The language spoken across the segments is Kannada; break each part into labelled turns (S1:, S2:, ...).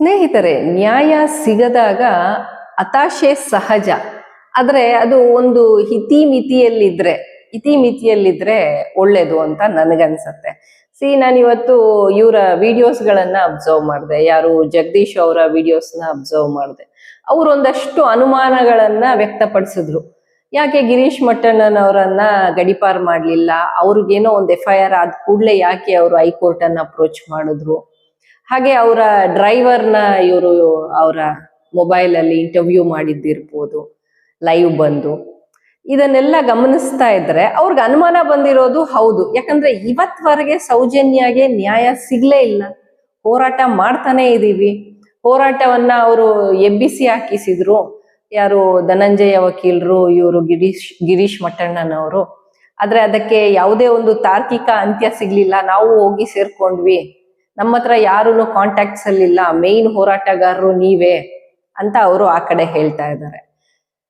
S1: ಸ್ನೇಹಿತರೆ, ನ್ಯಾಯ ಸಿಗದಾಗ ಹತಾಶೆ ಸಹಜ. ಆದರೆ ಅದು ಒಂದು ಇತಿಮಿತಿಯಲ್ಲಿದ್ರೆ ಇತಿಮಿತಿಯಲ್ಲಿದ್ರೆ ಒಳ್ಳೇದು ಅಂತ ನನಗನ್ಸತ್ತೆ. ಸಿ, ನಾನಿವತ್ತು ಇವರ ವಿಡಿಯೋಸ್ಗಳನ್ನ ಅಬ್ಸರ್ವ್ ಮಾಡಿದೆ. ಯಾರು ಜಗದೀಶ್ ಅವರ ವಿಡಿಯೋಸ್ನ ಅಬ್ಸರ್ವ್ ಮಾಡಿದೆ. ಅವರೊಂದಷ್ಟು ಅನುಮಾನಗಳನ್ನ ವ್ಯಕ್ತಪಡಿಸಿದ್ರು. ಯಾಕೆ ಗಿರೀಶ್ ಮಟ್ಟಣ್ಣನವರನ್ನ ಗಡಿಪಾರ್ ಮಾಡಲಿಲ್ಲ? ಅವ್ರಿಗೇನೋ ಒಂದು ಎಫ್ ಐ ಆರ್ ಆದ ಕೂಡಲೇ ಯಾಕೆ ಅವರು ಹೈಕೋರ್ಟ್ ಅನ್ನ ಅಪ್ರೋಚ್ ಮಾಡಿದ್ರು? ಹಾಗೆ ಅವರ ಡ್ರೈವರ್ನ ಇವರು ಅವರ ಮೊಬೈಲ್ ಅಲ್ಲಿ ಇಂಟರ್ವ್ಯೂ ಮಾಡಿದ್ದಿರ್ಬೋದು ಲೈವ್ ಬಂದು. ಇದನ್ನೆಲ್ಲ ಗಮನಿಸ್ತಾ ಇದ್ರೆ ಅವ್ರಿಗೆ ಅನುಮಾನ ಬಂದಿರೋದು ಹೌದು. ಯಾಕಂದ್ರೆ ಇವತ್ವರೆಗೆ ಸೌಜನ್ಯಾಗೆ ನ್ಯಾಯ ಸಿಗ್ಲೇ ಇಲ್ಲ. ಹೋರಾಟ ಮಾಡ್ತಾನೆ ಇದೀವಿ. ಹೋರಾಟವನ್ನ ಅವರು ಎಬ್ಬಿಸಿ ಹಾಕಿಸಿದ್ರು. ಯಾರು ಧನಂಜಯ ವಕೀಲರು, ಇವರು ಗಿರೀಶ್ ಗಿರೀಶ್ ಮಟ್ಟಣ್ಣನವರು. ಆದ್ರೆ ಅದಕ್ಕೆ ಯಾವುದೇ ಒಂದು ತಾರ್ಕಿಕ ಅಂತ್ಯ ಸಿಗ್ಲಿಲ್ಲ. ನಾವು ಹೋಗಿ ಸೇರ್ಕೊಂಡ್ವಿ. ನಮ್ಮ ಹತ್ರ ಯಾರು ಕಾಂಟ್ಯಾಕ್ಟ್ಸ್ ಅಲ್ಲಿಲ್ಲ ಮೇನ್ ಹೋರಾಟಗಾರರು ನೀವೇ ಅಂತ ಅವರು ಆ ಕಡೆ ಹೇಳ್ತಾ ಇದ್ದಾರೆ.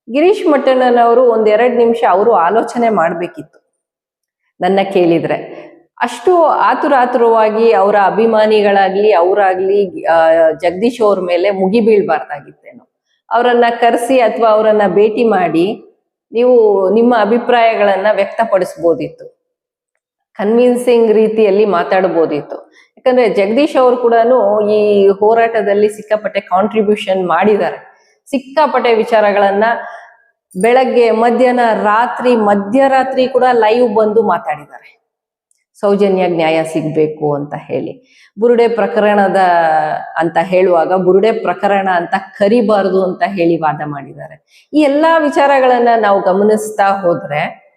S1: ಗಿರೀಶ್ ಮಠಣ್ಣನವರು ಒಂದೆರಡು ನಿಮಿಷ ಅವರು ಆಲೋಚನೆ ಮಾಡ್ಬೇಕಿತ್ತು. ನನ್ನ ಕೇಳಿದ್ರೆ, ಅಷ್ಟು ಆತುರಾತುರವಾಗಿ ಅವರ ಅಭಿಮಾನಿಗಳಾಗ್ಲಿ, ಅವರಾಗ್ಲಿ ಜಗದೀಶ್ ಅವ್ರ ಮೇಲೆ ಮುಗಿ ಬೀಳ್ಬಾರ್ದಾಗಿತ್ತೇನೋ. ಅವರನ್ನ ಕರೆಸಿ ಅಥವಾ ಅವರನ್ನ ಭೇಟಿ ಮಾಡಿ ನೀವು ನಿಮ್ಮ ಅಭಿಪ್ರಾಯಗಳನ್ನ ವ್ಯಕ್ತಪಡಿಸ್ಬೋದಿತ್ತು. ಕನ್ವಿನ್ಸಿಂಗ್ ರೀತಿಯಲ್ಲಿ ಮಾತಾಡ್ಬೋದಿತ್ತು. ಯಾಕಂದ್ರೆ ಜಗದೀಶ್ ಅವರು ಕೂಡ ಈ ಹೋರಾಟದಲ್ಲಿ ಸಿಕ್ಕಾಪಟ್ಟೆ ಕಾಂಟ್ರಿಬ್ಯೂಷನ್ ಮಾಡಿದ್ದಾರೆ. ಸಿಕ್ಕಾಪಟ್ಟೆ ವಿಚಾರಗಳನ್ನ ಬೆಳಗ್ಗೆ, ಮಧ್ಯಾಹ್ನ, ರಾತ್ರಿ, ಮಧ್ಯರಾತ್ರಿ ಕೂಡ ಲೈವ್ ಬಂದು ಮಾತಾಡಿದ್ದಾರೆ. ಸೌಜನ್ಯ ನ್ಯಾಯ ಸಿಗ್ಬೇಕು ಅಂತ ಹೇಳಿ. ಬುರುಡೆ ಪ್ರಕರಣದ ಅಂತ ಹೇಳುವಾಗ, ಬುರುಡೆ ಪ್ರಕರಣ ಅಂತ ಕರಿಬಾರದು ಅಂತ ಹೇಳಿ ವಾದ ಮಾಡಿದ್ದಾರೆ. ಈ ಎಲ್ಲಾ ವಿಚಾರಗಳನ್ನ ನಾವು ಗಮನಿಸ್ತಾ ಹೋದ್ರೆ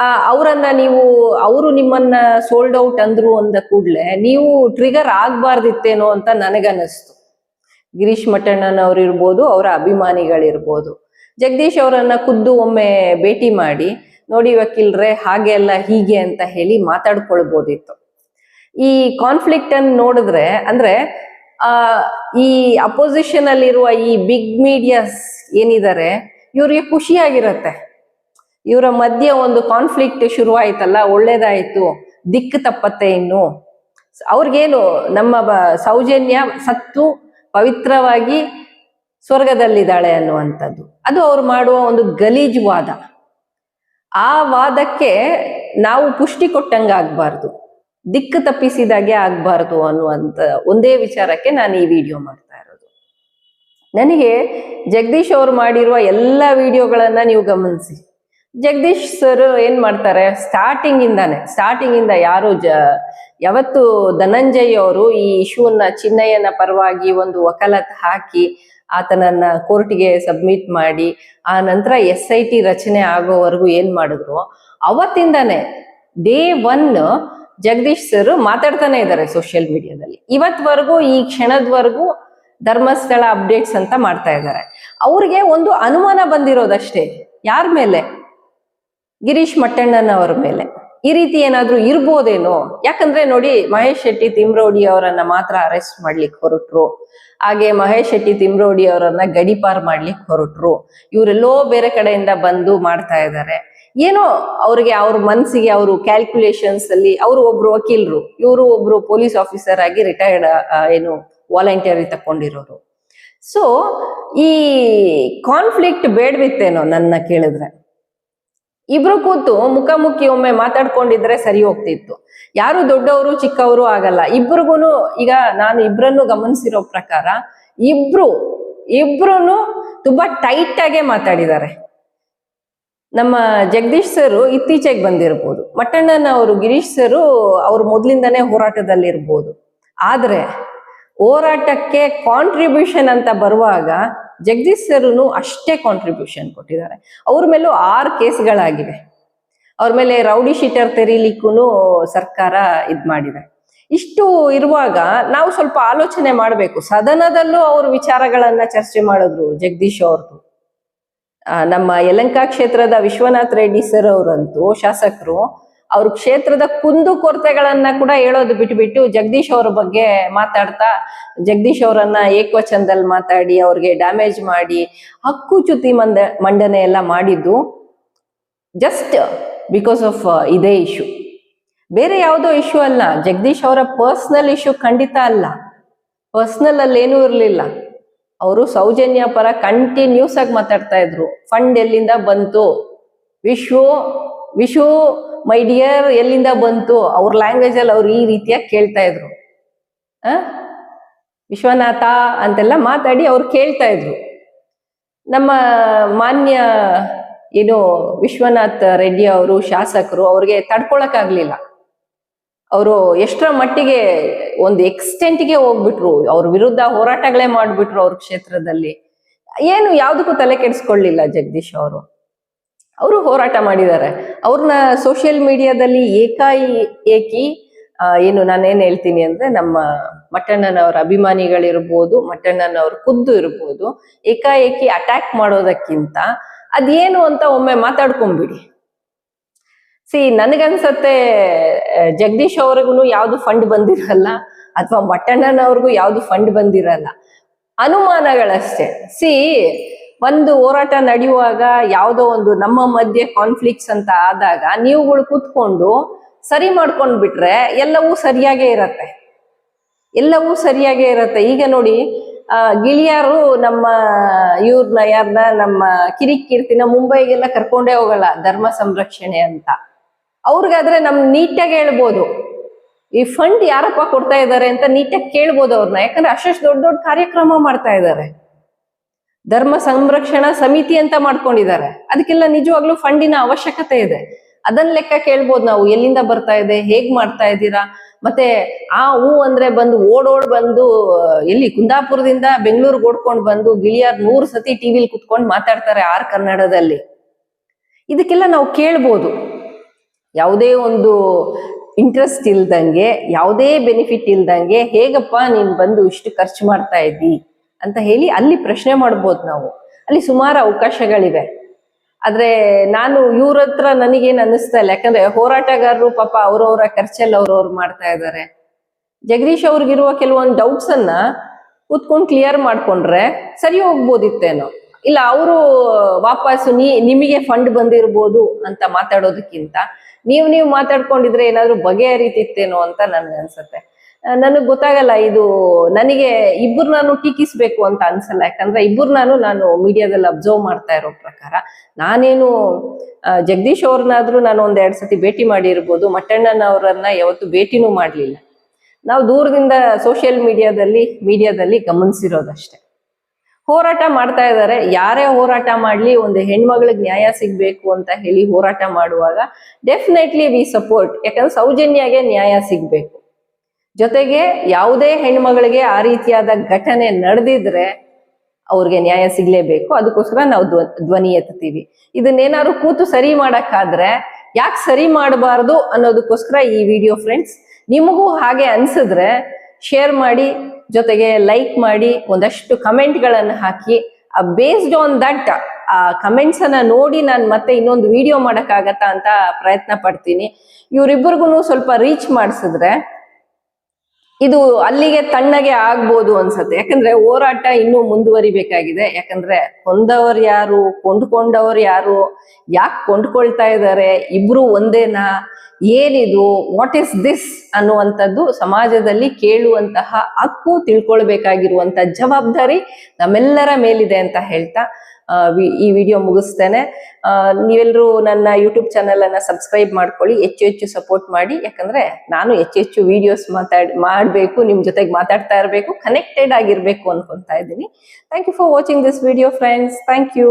S1: ಅವರನ್ನ ನೀವು, ಅವರು ನಿಮ್ಮನ್ನ ಸೋಲ್ಡ್ ಔಟ್ ಅಂದ್ರು ಅಂದ ಕೂಡ್ಲೆ ನೀವು ಟ್ರಿಗರ್ ಆಗ್ಬಾರ್ದಿತ್ತೇನೋ ಅಂತ ನನಗನ್ನಿಸ್ತು ಗಿರೀಶ್ ಮಠಣ್ಣನವ್ರು ಇರ್ಬೋದು ಅವರ ಅಭಿಮಾನಿಗಳಿರ್ಬೋದು. ಜಗದೀಶ್ ಅವರನ್ನ ಖುದ್ದು ಒಮ್ಮೆ ಭೇಟಿ ಮಾಡಿ, ನೋಡಿ ವಕೀಲ್ರೆ, ಹಾಗೆ ಅಲ್ಲ ಹೀಗೆ ಅಂತ ಹೇಳಿ ಮಾತಾಡ್ಕೊಳ್ಬೋದಿತ್ತು. ಈ ಕಾನ್ಫ್ಲಿಕ್ಟ್ ಅನ್ನು ನೋಡಿದ್ರೆ, ಅಂದ್ರೆ, ಆ, ಈ ಅಪೋಸಿಷನ್ ಅಲ್ಲಿರುವ ಈ ಬಿಗ್ ಮೀಡಿಯಾಸ್ ಏನಿದ್ದಾರೆ ಇವ್ರಿಗೆ ಖುಷಿಯಾಗಿರತ್ತೆ. ಇವರ ಮಧ್ಯೆ ಒಂದು ಕಾನ್ಫ್ಲಿಕ್ಟ್ ಶುರುವಾಯ್ತಲ್ಲ, ಒಳ್ಳೇದಾಯ್ತು, ದಿಕ್ಕು ತಪ್ಪತ್ತೆ ಇನ್ನು. ಅವ್ರಿಗೇನು ನಮ್ಮ ಸೌಜನ್ಯ, ಸತ್ತು, ಪವಿತ್ರವಾಗಿ ಸ್ವರ್ಗದಲ್ಲಿದ್ದಾಳೆ ಅನ್ನುವಂಥದ್ದು. ಅದು ಅವ್ರು ಮಾಡುವ ಒಂದು ಗಲೀಜು ವಾದ. ಆ ವಾದಕ್ಕೆ ನಾವು ಪುಷ್ಟಿ ಕೊಟ್ಟಂಗೆ ಆಗ್ಬಾರ್ದು. ದಿಕ್ಕು ತಪ್ಪಿಸಿದಾಗೆ ಆಗ್ಬಾರ್ದು ಅನ್ನುವಂಥ ಒಂದೇ ವಿಚಾರಕ್ಕೆ ನಾನು ಈ ವಿಡಿಯೋ ಮಾಡ್ತಾ ಇರೋದು. ನನಗೆ ಜಗದೀಶ್ ಅವರು ಮಾಡಿರುವ ಎಲ್ಲ ವಿಡಿಯೋಗಳನ್ನು ನೀವು ಗಮನಿಸಿ. ಜಗದೀಶ್ ಸರ್ ಏನ್ ಮಾಡ್ತಾರೆ? ಸ್ಟಾರ್ಟಿಂಗ್ ಇಂದಾನೆ ಸ್ಟಾರ್ಟಿಂಗ್ ಇಂದ ಯಾರು ಜ, ಯಾವತ್ತು ಧನಂಜಯ್ ಅವರು ಈ ಇಶ್ಯೂನ ಚಿನ್ನಯ್ಯನ ಪರವಾಗಿ ಒಂದು ವಕಾಲತ್ ಹಾಕಿ ಆತನನ್ನ ಕೋರ್ಟ್ಗೆ ಸಬ್ಮಿಟ್ ಮಾಡಿ, ಆ ನಂತರ ಎಸ್ ಐ ಟಿ ರಚನೆ ಆಗೋವರೆಗೂ ಏನ್ ಮಾಡಿದ್ರು? ಅವತ್ತಿಂದಾನೆ ಡೇ ಒನ್ ಜಗದೀಶ್ ಸರ್ ಮಾತಾಡ್ತಾನೆ ಇದ್ದಾರೆ ಸೋಷಿಯಲ್ ಮೀಡಿಯಾದಲ್ಲಿ ಇವತ್ವರೆಗೂ, ಈ ಕ್ಷಣದವರೆಗೂ ಧರ್ಮಸ್ಥಳ ಅಪ್ಡೇಟ್ಸ್ ಅಂತ ಮಾಡ್ತಾ ಇದ್ದಾರೆ ಅವ್ರಿಗೆ ಒಂದು ಅನುಮಾನ ಬಂದಿರೋದಷ್ಟೇ, ಯಾರ ಮೇಲೆ? ಗಿರೀಶ್ ಮಟ್ಟಣ್ಣನವರ ಮೇಲೆ. ಈ ರೀತಿ ಏನಾದ್ರೂ ಇರ್ಬೋದೇನೋ? ಯಾಕಂದ್ರೆ ನೋಡಿ, ಮಹೇಶ್ ಶೆಟ್ಟಿ ತಿಮ್ರೋಡಿ ಅವರನ್ನ ಮಾತ್ರ ಅರೆಸ್ಟ್ ಮಾಡ್ಲಿಕ್ಕೆ ಹೊರಟ್ರು. ಹಾಗೆ ಮಹೇಶ್ ಶೆಟ್ಟಿ ತಿಮ್ರೋಡಿ ಅವರನ್ನ ಗಡಿಪಾರ್ ಮಾಡ್ಲಿಕ್ಕೆ ಹೊರಟ್ರು. ಇವರೆಲ್ಲೋ ಬೇರೆ ಕಡೆಯಿಂದ ಬಂದು ಮಾಡ್ತಾ ಇದ್ದಾರೆ ಏನೋ ಅವ್ರಿಗೆ ಅವ್ರ ಮನ್ಸಿಗೆ ಅವರು ಕ್ಯಾಲ್ಕುಲೇಷನ್ಸ್ ಅಲ್ಲಿ ಅವರು ಒಬ್ರು ವಕೀಲರು, ಇವರು ಒಬ್ರು ಪೊಲೀಸ್ ಆಫೀಸರ್ ಆಗಿ ರಿಟೈರ್ಡ್ ಏನು ವಾಲಂಟಿಯರಿ ತಕೊಂಡಿರೋರು ಸೊ ಈ ಕಾನ್ಫ್ಲಿಕ್ಟ್ ಬೇಡವಿತ್ತೇನೋ ನನ್ನ ಕೇಳಿದ್ರೆ? ಇಬ್ರು ಕೂತು ಮುಖಾಮುಖಿ ಒಮ್ಮೆ ಮಾತಾಡ್ಕೊಂಡಿದ್ರೆ ಸರಿ ಹೋಗ್ತಿತ್ತು. ಯಾರು ದೊಡ್ಡವರು, ಚಿಕ್ಕವರು ಆಗಲ್ಲ. ಇಬ್ರಿಗೂ ಈಗ ನಾನು ಇಬ್ರನ್ನು ಗಮನಿಸಿರೋ ಪ್ರಕಾರ ಇಬ್ರು ಇಬ್ರು ತುಂಬಾ ಟೈಟ್ ಆಗೇ ಮಾತಾಡಿದ್ದಾರೆ. ನಮ್ಮ ಜಗದೀಶ್ ಸರ್ ಇತ್ತೀಚೆಗೆ ಬಂದಿರ್ಬೋದು. ಮಟ್ಟಣ್ಣನ ಅವರು ಗಿರೀಶ್ ಸರ್ ಅವ್ರು ಮೊದ್ಲಿಂದಾನೇ ಹೋರಾಟದಲ್ಲಿರ್ಬೋದು. ಆದ್ರೆ ಹೋರಾಟಕ್ಕೆ ಕಾಂಟ್ರಿಬ್ಯೂಷನ್ ಅಂತ ಬರುವಾಗ ಜಗದೀಶ್ ಸರ್ನು ಅಷ್ಟೇ ಕಾಂಟ್ರಿಬ್ಯೂಷನ್ ಕೊಟ್ಟಿದ್ದಾರೆ. ಅವ್ರ ಮೇಲೂ ಆರು ಕೇಸ್ಗಳಾಗಿವೆ. ಅವ್ರ ಮೇಲೆ ರೌಡಿ ಶೀಟರ್ ತೆರೀಲಿಕ್ಕೂ ಸರ್ಕಾರ ಇದ್ ಮಾಡಿದೆ. ಇಷ್ಟು ಇರುವಾಗ ನಾವು ಸ್ವಲ್ಪ ಆಲೋಚನೆ ಮಾಡಬೇಕು. ಸದನದಲ್ಲೂ ಅವ್ರ ವಿಚಾರಗಳನ್ನ ಚರ್ಚೆ ಮಾಡಿದ್ರು ಜಗದೀಶ್ ಅವ್ರದ್ದು ನಮ್ಮ ಯಲಂಕಾ ಕ್ಷೇತ್ರದ ವಿಶ್ವನಾಥ್ ರೆಡ್ಡಿ ಸರ್ ಅವರಂತೂ ಶಾಸಕರು ಅವ್ರ ಕ್ಷೇತ್ರದ ಕುಂದು ಕೊರತೆಗಳನ್ನ ಕೂಡ ಹೇಳೋದು ಬಿಟ್ಬಿಟ್ಟು ಜಗದೀಶ್ ಅವ್ರ ಬಗ್ಗೆ ಮಾತಾಡ್ತಾ, ಜಗದೀಶ್ ಅವರನ್ನ ಏಕವಚನದಲ್ಲಿ ಮಾತಾಡಿ, ಅವ್ರಿಗೆ ಡ್ಯಾಮೇಜ್ ಮಾಡಿ, ಹಕ್ಕುಚ್ಯುತಿ ಮಂದ, ಮಂಡನೆ ಎಲ್ಲ ಮಾಡಿದ್ದು ಜಸ್ಟ್ ಬಿಕಾಸ್ ಆಫ್ ಇದೇ ಇಶ್ಯೂ ಬೇರೆ ಯಾವುದೋ ಇಶ್ಯೂ ಅಲ್ಲ. ಜಗದೀಶ್ ಅವರ ಪರ್ಸ್ನಲ್ ಇಶ್ಯೂ ಖಂಡಿತ ಅಲ್ಲ. ಪರ್ಸ್ನಲ್ ಅಲ್ಲಿ ಏನೂ ಇರಲಿಲ್ಲ. ಅವರು ಸೌಜನ್ಯ ಪರ ಕಂಟಿನ್ಯೂಸ್ ಆಗಿ ಮಾತಾಡ್ತಾ ಇದ್ರು. ಫಂಡ್ ಎಲ್ಲಿಂದ ಬಂತು? ವಿಶ್ವ ವಿಶು, ಮೈ ಡಿಯರ್ ಎಲ್ಲಿಂದ ಬಂತು? ಅವ್ರ ಲ್ಯಾಂಗ್ವೇಜ್ ಅಲ್ಲಿ ಅವ್ರು ಈ ರೀತಿಯಾಗಿ ಕೇಳ್ತಾ ಇದ್ರು. ವಿಶ್ವನಾಥ ಅಂತೆಲ್ಲ ಮಾತಾಡಿ ಅವ್ರು ಕೇಳ್ತಾ ಇದ್ರು. ನಮ್ಮ ಮಾನ್ಯ, ಏನು ವಿಶ್ವನಾಥ್ ರೆಡ್ಡಿ ಅವರು, ಶಾಸಕರು ಅವ್ರಿಗೆ ತಡ್ಕೊಳಕ್ಕಾಗ್ಲಿಲ್ಲ ಅವರು ಎಷ್ಟರ ಮಟ್ಟಿಗೆ ಒಂದು ಎಕ್ಸ್ಟೆಂಟ್ಗೆ ಹೋಗ್ಬಿಟ್ರು. ಅವ್ರ ವಿರುದ್ಧ ಹೋರಾಟಗಳೇ ಮಾಡಿಬಿಟ್ರು ಅವ್ರ ಕ್ಷೇತ್ರದಲ್ಲಿ. ಏನು ಯಾವುದಕ್ಕೂ ತಲೆ ಕೆಡಿಸ್ಕೊಳ್ಳಿಲ್ಲ ಜಗದೀಶ್ ಅವರು. ಅವರು ಹೋರಾಟ ಮಾಡಿದ್ದಾರೆ. ಅವ್ರನ್ನ ಸೋಷಿಯಲ್ ಮೀಡಿಯಾದಲ್ಲಿ ಏಕಾಯಿ, ಏಕಿ ಏನು ನಾನೇನ್ ಹೇಳ್ತೀನಿ ಅಂದ್ರೆ ನಮ್ಮ ಮಟ್ಟಣ್ಣನವರ ಅಭಿಮಾನಿಗಳಿರ್ಬೋದು, ಮಟ್ಟಣ್ಣನವ್ರ ಖುದ್ದು ಇರ್ಬೋದು, ಏಕಾಏಕಿ ಅಟ್ಯಾಕ್ ಮಾಡೋದಕ್ಕಿಂತ ಅದೇನು ಅಂತ ಒಮ್ಮೆ ಮಾತಾಡ್ಕೊಂಬಿಡಿ. ಸಿ, ನನಗನ್ಸತ್ತೆ ಜಗದೀಶ್ ಅವ್ರಿಗೂ ಯಾವ್ದು ಫಂಡ್ ಬಂದಿರಲ್ಲ ಅಥವಾ ಮಟ್ಟಣ್ಣನವ್ರಿಗೂ ಯಾವ್ದು ಫಂಡ್ ಬಂದಿರಲ್ಲ. ಅನುಮಾನಗಳಷ್ಟೇ. ಸಿ ಒಂದು ಹೋರಾಟ ನಡೆಯುವಾಗ ಯಾವುದೋ ಒಂದು ನಮ್ಮ ಮಧ್ಯೆ ಕಾನ್ಫ್ಲಿಕ್ಟ್ಸ್ ಅಂತ ಆದಾಗ ನೀವುಗಳು ಕೂತ್ಕೊಂಡು ಸರಿ ಮಾಡ್ಕೊಂಡು ಬಿಟ್ರೆ ಎಲ್ಲವೂ ಸರಿಯಾಗೇ ಇರತ್ತೆ. ಎಲ್ಲವೂ ಸರಿಯಾಗೇ ಇರತ್ತೆ. ಈಗ ನೋಡಿ ಗಿಳಿಯಾರು ನಮ್ಮ ಇವ್ರನ್ನ ಯಾರನ್ನ ನಮ್ಮ ಕಿರಿಕೀರ್ತಿನ ಮುಂಬೈಗೆಲ್ಲ ಕರ್ಕೊಂಡೇ ಹೋಗಲ್ಲ, ಧರ್ಮ ಸಂರಕ್ಷಣೆ ಅಂತ. ಅವ್ರಿಗಾದ್ರೆ ನಮ್ ನೀಟಾಗಿ ಹೇಳ್ಬೋದು. ಈ ಫಂಡ್ ಯಾರಪ್ಪ ಕೊಡ್ತಾ ಇದ್ದಾರೆ ಅಂತ ನೀಟಾಗಿ ಕೇಳ್ಬೋದು ಅವ್ರನ್ನ ಯಾಕಂದ್ರೆ ಅಷ್ಟು ದೊಡ್ಡ ದೊಡ್ಡ ಕಾರ್ಯಕ್ರಮ ಮಾಡ್ತಾ ಇದ್ದಾರೆ ಧರ್ಮ ಸಂರಕ್ಷಣಾ ಸಮಿತಿ ಅಂತ ಮಾಡ್ಕೊಂಡಿದ್ದಾರೆ. ಅದಕ್ಕೆಲ್ಲ ನಿಜವಾಗ್ಲೂ ಫಂಡಿನ ಅವಶ್ಯಕತೆ ಇದೆ. ಅದನ್ನ ಲೆಕ್ಕ ಕೇಳ್ಬೋದು ನಾವು. ಎಲ್ಲಿಂದ ಬರ್ತಾ ಇದೆ? ಹೇಗ್ ಮಾಡ್ತಾ ಇದ್ದೀರಾ? ಮತ್ತೆ ಆ ಹೂ ಅಂದ್ರೆ ಬಂದು ಓಡೋಡ್ ಬಂದು, ಎಲ್ಲಿ? ಕುಂದಾಪುರದಿಂದ ಬೆಂಗಳೂರಿಗೆ ಓಡ್ಕೊಂಡು ಬಂದು ಗಿಳಿಯಾರ್ ನೂರು ಸತಿ ಟಿವಿಲಿ ಕುತ್ಕೊಂಡು ಮಾತಾಡ್ತಾರೆ ಆರ್ ಕನ್ನಡದಲ್ಲಿ. ಇದಕ್ಕೆಲ್ಲ ನಾವು ಕೇಳ್ಬೋದು. ಯಾವುದೇ ಒಂದು ಇಂಟ್ರೆಸ್ಟ್ ಇಲ್ದಂಗೆ, ಯಾವುದೇ ಬೆನಿಫಿಟ್ ಇಲ್ದಂಗೆ, ಹೇಗಪ್ಪ ನೀನ್ ಬಂದು ಇಷ್ಟು ಖರ್ಚು ಮಾಡ್ತಾ ಇದ್ದಿ? ಅಂತ ಹೇಳಿ ಅಲ್ಲಿ ಪ್ರಶ್ನೆ ಮಾಡ್ಬೋದು ನಾವು. ಅಲ್ಲಿ ಸುಮಾರು ಅವಕಾಶಗಳಿವೆ. ಆದ್ರೆ ನಾನು ಇವ್ರ ಹತ್ರ ನನಗೇನು ಅನ್ನಿಸ್ತಾ ಇಲ್ಲ. ಯಾಕಂದ್ರೆ ಹೋರಾಟಗಾರರು ಪಾಪ ಅವ್ರವ್ರ ಖರ್ಚಲ್ಲಿ ಅವ್ರವ್ರು ಮಾಡ್ತಾ ಇದ್ದಾರೆ ಜಗದೀಶ್ ಅವ್ರಿಗಿರುವ ಕೆಲವೊಂದು ಡೌಟ್ಸ್ ಅನ್ನ ಕೂತ್ಕೊಂಡು ಕ್ಲಿಯರ್ ಮಾಡ್ಕೊಂಡ್ರೆ ಸರಿ ಹೋಗ್ಬೋದಿತ್ತೇನೋ. ಇಲ್ಲ, ಅವರು ವಾಪಸ್ ನೀ, ನಿಮಗೆ ಫಂಡ್ ಬಂದಿರ್ಬೋದು ಅಂತ ಮಾತಾಡೋದಕ್ಕಿಂತ ನೀವು ನೀವು ಮಾತಾಡ್ಕೊಂಡಿದ್ರೆ ಏನಾದ್ರು ಬಗೆಹರಿತಿತ್ತೇನೋ ಅಂತ ನನ್ಗೆ ಅನ್ಸತ್ತೆ ನನಗೆ ಗೊತ್ತಾಗಲ್ಲ ಇದು ನನಗೆ ಇಬ್ಬರು ನಾನು ಟೀಕಿಸ್ಬೇಕು ಅಂತ ಅನ್ಸಲ್ಲ. ಯಾಕಂದ್ರೆ ಇಬ್ಬರು ನಾನು ನಾನು ಮೀಡಿಯಾದಲ್ಲಿ ಅಬ್ಸರ್ವ್ ಮಾಡ್ತಾ ಇರೋ ಪ್ರಕಾರ ನಾನೇನು ಜಗದೀಶ್ ಅವ್ರನ್ನಾದ್ರೂ ನಾನು ಒಂದ್ ಎರಡ್ ಸತಿ ಭೇಟಿ ಮಾಡಿರ್ಬೋದು ಮಟ್ಟಣ್ಣನವರನ್ನ ಯಾವತ್ತು ಭೇಟಿನೂ ಮಾಡ್ಲಿಲ್ಲ. ನಾವು ದೂರದಿಂದ ಸೋಷಿಯಲ್ ಮೀಡಿಯಾದಲ್ಲಿ ಮೀಡಿಯಾದಲ್ಲಿ ಗಮನಿಸಿರೋದಷ್ಟೇ. ಹೋರಾಟ ಮಾಡ್ತಾ ಇದ್ದಾರೆ ಯಾರೇ ಹೋರಾಟ ಮಾಡ್ಲಿ, ಒಂದು ಹೆಣ್ಮಗಳಿಗೆ ನ್ಯಾಯ ಸಿಗ್ಬೇಕು ಅಂತ ಹೇಳಿ ಹೋರಾಟ ಮಾಡುವಾಗ ಡೆಫಿನೆಟ್ಲಿ ವಿ ಸಪೋರ್ಟ್ ಯಾಕಂದ್ರೆ ಸೌಜನ್ಯಗೆ ನ್ಯಾಯ ಸಿಗ್ಬೇಕು. ಜೊತೆಗೆ ಯಾವುದೇ ಹೆಣ್ಮಗಳಿಗೆ ಆ ರೀತಿಯಾದ ಘಟನೆ ನಡೆದಿದ್ರೆ ಅವ್ರಿಗೆ ನ್ಯಾಯ ಸಿಗ್ಲೇಬೇಕು. ಅದಕ್ಕೋಸ್ಕರ ನಾವು ಧ್ವ, ಧ್ವನಿ ಎತ್ತೀವಿ ಇದನ್ನೇನಾದ್ರು ಕೂತು ಸರಿ ಮಾಡಕ್ಕಾದ್ರೆ ಯಾಕೆ ಸರಿ ಮಾಡಬಾರ್ದು ಅನ್ನೋದಕ್ಕೋಸ್ಕರ ಈ ವಿಡಿಯೋ ಫ್ರೆಂಡ್ಸ್, ನಿಮಗೂ ಹಾಗೆ ಅನ್ಸಿದ್ರೆ ಶೇರ್ ಮಾಡಿ, ಜೊತೆಗೆ ಲೈಕ್ ಮಾಡಿ, ಒಂದಷ್ಟು ಕಮೆಂಟ್ಗಳನ್ನು ಹಾಕಿ. ಬೇಸ್ಡ್ ಆನ್ ದಟ್ ಆ ಕಮೆಂಟ್ಸ್ ಅನ್ನ ನೋಡಿ ನಾನು ಮತ್ತೆ ಇನ್ನೊಂದು ವಿಡಿಯೋ ಮಾಡಕ್ಕಾಗತ್ತಾ ಅಂತ ಪ್ರಯತ್ನ ಪಡ್ತೀನಿ. ಇವರಿಬ್ಬರಿಗೂ ಸ್ವಲ್ಪ ರೀಚ್ ಮಾಡಿಸಿದ್ರೆ ಇದು ಅಲ್ಲಿಗೆ ತಣ್ಣಗೆ ಆಗ್ಬೋದು ಅನ್ಸುತ್ತೆ. ಯಾಕಂದ್ರೆ ಹೋರಾಟ ಇನ್ನೂ ಮುಂದುವರಿಬೇಕಾಗಿದೆ. ಯಾಕಂದ್ರೆ ಕೊಂದವರು ಯಾರು, ಕೊಂಡ್ಕೊಂಡವ್ರು ಯಾರು, ಯಾಕೆ ಕೊಂಡ್ಕೊಳ್ತಾ ಇದ್ದಾರೆ, ಇಬ್ರು ಒಂದೇನಾ, ಏನಿದು ವಾಟ್ ಇಸ್ ದಿಸ್ ಅನ್ನುವಂಥದ್ದು ಸಮಾಜದಲ್ಲಿ ಕೇಳುವಂತಹ ಹಕ್ಕು ತಿಳ್ಕೊಳ್ಬೇಕಾಗಿರುವಂತಹ ಜವಾಬ್ದಾರಿ ನಮ್ಮೆಲ್ಲರ ಮೇಲಿದೆ ಅಂತ ಹೇಳ್ತಾ ಈ ವಿಡಿಯೋ ಮುಗಿಸ್ತೇನೆ. ನೀವೆಲ್ಲರೂ ನನ್ನ ಯೂಟ್ಯೂಬ್ ಚಾನೆಲ್ ಅನ್ನ ಸಬ್ಸ್ಕ್ರೈಬ್ ಮಾಡ್ಕೊಳ್ಳಿ, ಹೆಚ್ಚು ಹೆಚ್ಚು ಸಪೋರ್ಟ್ ಮಾಡಿ. ಯಾಕಂದ್ರೆ ನಾನು ಹೆಚ್ಚು ಹೆಚ್ಚು ವಿಡಿಯೋಸ್ ಮಾತಾಡ್, ಮಾಡಬೇಕು, ನಿಮ್ ಜೊತೆಗೆ ಮಾತಾಡ್ತಾ ಇರಬೇಕು ಕನೆಕ್ಟೆಡ್ ಆಗಿರ್ಬೇಕು ಅನ್ಕೊಂತ ಇದ್ದೀನಿ. Thank you for watching this video friends thank you